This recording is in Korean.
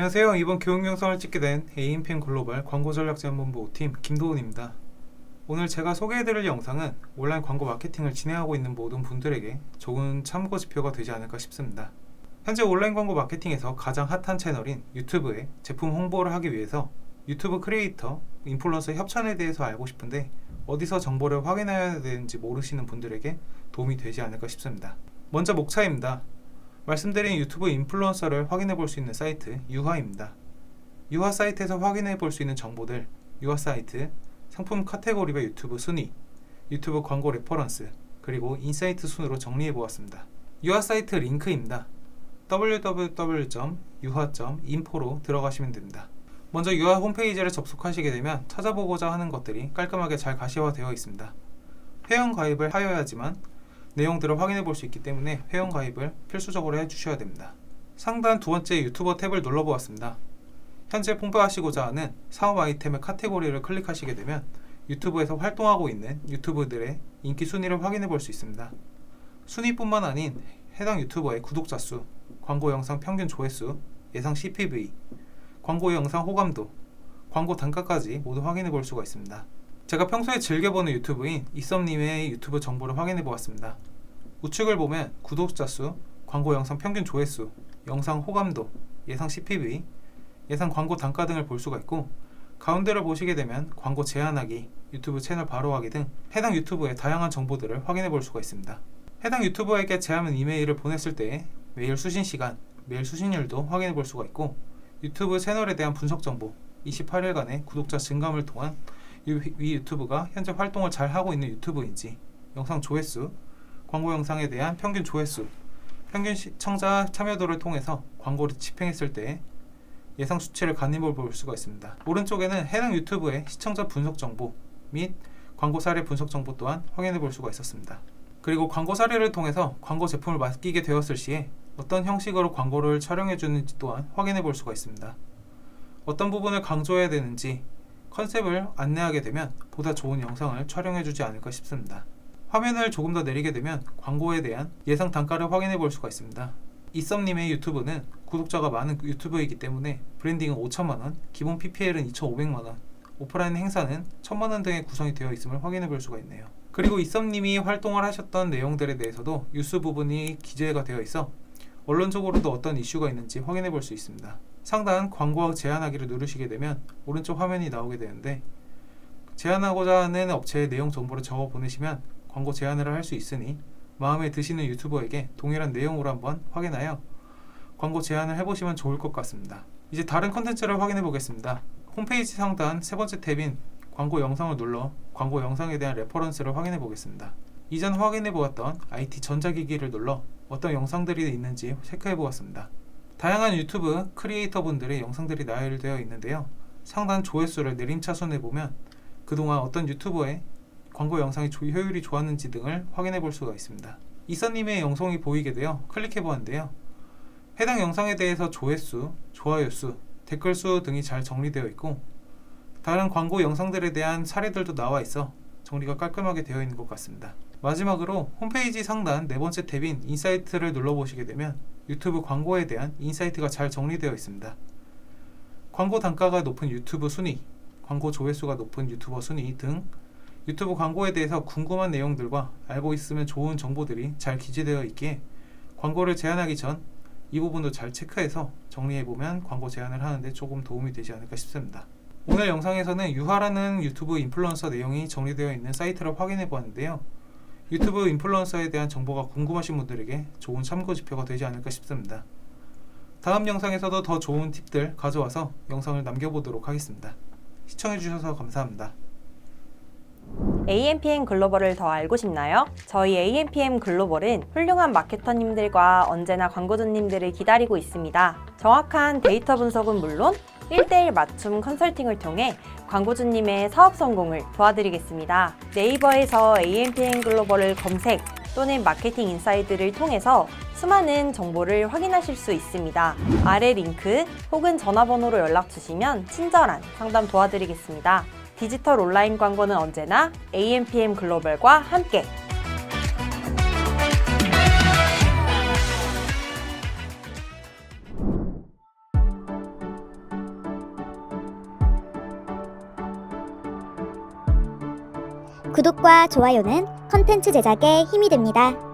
안녕하세요. 이번 교육 영상을 찍게 된 AMPM 글로벌 광고 전략 지원본부 팀 김도훈입니다. 오늘 제가 소개해드릴 영상은 온라인 광고 마케팅을 진행하고 있는 모든 분들에게 좋은 참고 지표가 되지 않을까 싶습니다. 현재 온라인 광고 마케팅에서 가장 핫한 채널인 유튜브에 제품 홍보를 하기 위해서 유튜브 크리에이터, 인플루언서 협찬에 대해서 알고 싶은데 어디서 정보를 확인해야 되는지 모르시는 분들에게 도움이 되지 않을까 싶습니다. 먼저 목차입니다. 말씀드린 유튜브 인플루언서를 확인해 볼 수 있는 사이트 유화입니다. 유화 사이트에서 확인해 볼 수 있는 정보들 유화 사이트, 상품 카테고리별 유튜브 순위, 유튜브 광고 레퍼런스, 그리고 인사이트 순으로 정리해 보았습니다. 유화 사이트 링크입니다. www.yuha.info로 들어가시면 됩니다. 먼저 유화 홈페이지를 접속하시게 되면 찾아보고자 하는 것들이 깔끔하게 잘 가시화되어 있습니다. 회원 가입을 하여야지만 내용들을 확인해 볼 수 있기 때문에 회원 가입을 필수적으로 해 주셔야 됩니다. 상단 두 번째 유튜버 탭을 눌러 보았습니다. 현재 홍보하시고자 하는 사업 아이템의 카테고리를 클릭하시게 되면 유튜브에서 활동하고 있는 유튜브들의 인기 순위를 확인해 볼 수 있습니다. 순위뿐만 아닌 해당 유튜버의 구독자 수, 광고 영상 평균 조회수, 예상 CPV, 광고 영상 호감도, 광고 단가까지 모두 확인해 볼 수가 있습니다. 제가 평소에 즐겨보는 유튜브인 이썸님의 유튜브 정보를 확인해 보았습니다. 우측을 보면 구독자 수, 광고 영상 평균 조회수, 영상 호감도, 예상 CPV, 예상 광고 단가 등을 볼 수가 있고 가운데를 보시게 되면 광고 제한하기, 유튜브 채널 바로하기 등 해당 유튜브의 다양한 정보들을 확인해 볼 수가 있습니다. 해당 유튜버에게 제하면 이메일을 보냈을 때 메일 수신 시간, 메일 수신율도 확인해 볼 수가 있고 유튜브 채널에 대한 분석 정보, 28일간의 구독자 증감을 통한 이위 유튜브가 현재 활동을 잘 하고 있는 유튜브인지, 영상 조회수, 광고 영상에 대한 평균 조회수, 평균 시청자 참여도를 통해서 광고를 집행했을 때 예상 수치를 간입을 볼 수가 있습니다. 오른쪽에는 해당 유튜브의 시청자 분석 정보 및 광고 사례 분석 정보 또한 확인해 볼 수가 있었습니다. 그리고 광고 사례를 통해서 광고 제품을 맡기게 되었을 시에 어떤 형식으로 광고를 촬영해 주는지 또한 확인해 볼 수가 있습니다. 어떤 부분을 강조해야 되는지 컨셉을 안내하게 되면 보다 좋은 영상을 촬영해 주지 않을까 싶습니다. 화면을 조금 더 내리게 되면 광고에 대한 예상 단가를 확인해 볼 수가 있습니다. 이썸님의 유튜브는 구독자가 많은 유튜브이기 때문에 브랜딩은 5천만원, 기본 PPL은 2,500만원, 오프라인 행사는 1,000만원 등의 구성이 되어 있음을 확인해 볼 수가 있네요. 그리고 이썸님이 활동을 하셨던 내용들에 대해서도 뉴스 부분이 기재가 되어 있어 언론적으로도 어떤 이슈가 있는지 확인해 볼 수 있습니다. 상단 광고 제한하기를 누르시게 되면 오른쪽 화면이 나오게 되는데 제한하고자 하는 업체의 내용 정보를 적어 보내시면 광고 제한을 할 수 있으니 마음에 드시는 유튜버에게 동일한 내용으로 한번 확인하여 광고 제한을 해보시면 좋을 것 같습니다. 이제 다른 컨텐츠를 확인해 보겠습니다. 홈페이지 상단 세 번째 탭인 광고 영상을 눌러 광고 영상에 대한 레퍼런스를 확인해 보겠습니다. 이전 확인해 보았던 IT 전자기기를 눌러 어떤 영상들이 있는지 체크해 보았습니다. 다양한 유튜브 크리에이터 분들의 영상들이 나열되어 있는데요. 상단 조회수를 내림차순에 보면 그동안 어떤 유튜버의 광고 영상이 조- 효율이 좋았는지 등을 확인해 볼 수가 있습니다. 이서님의 영상이 보이게 되어 클릭해 보았는데요. 해당 영상에 대해서 조회수, 좋아요 수, 댓글 수 등이 잘 정리되어 있고 다른 광고 영상들에 대한 사례들도 나와 있어 정리가 깔끔하게 되어 있는 것 같습니다. 마지막으로 홈페이지 상단 네 번째 탭인 인사이트를 눌러보시게 되면 유튜브 광고에 대한 인사이트가 잘 정리되어 있습니다. 광고 단가가 높은 유튜브 순위, 광고 조회수가 높은 유튜버 순위 등 유튜브 광고에 대해서 궁금한 내용들과 알고 있으면 좋은 정보들이 잘 기재되어 있기에 광고를 제한하기 전 이 부분도 잘 체크해서 정리해보면 광고 제한을 하는데 조금 도움이 되지 않을까 싶습니다. 오늘 영상에서는 유하라는 유튜브 인플루언서 내용이 정리되어 있는 사이트를 확인해 보았는데요. 유튜브 인플루언서에 대한 정보가 궁금하신 분들에게 좋은 참고 지표가 되지 않을까 싶습니다. 다음 영상에서도 더 좋은 팁들 가져와서 영상을 남겨보도록 하겠습니다. 시청해주셔서 감사합니다. AMPM 글로벌을 더 알고 싶나요? 저희 AMPM 글로벌은 훌륭한 마케터님들과 언제나 광고주님들을 기다리고 있습니다. 정확한 데이터 분석은 물론 1대1 맞춤 컨설팅을 통해 광고주님의 사업 성공을 도와드리겠습니다. 네이버에서 AMPM 글로벌을 검색 또는 마케팅 인사이드를 통해서 수많은 정보를 확인하실 수 있습니다. 아래 링크 혹은 전화번호로 연락 주시면 친절한 상담 도와드리겠습니다. 디지털 온라인 광고는 언제나 AMPM 글로벌과 함께 구독과 좋아요는 컨텐츠 제작에 힘이 됩니다.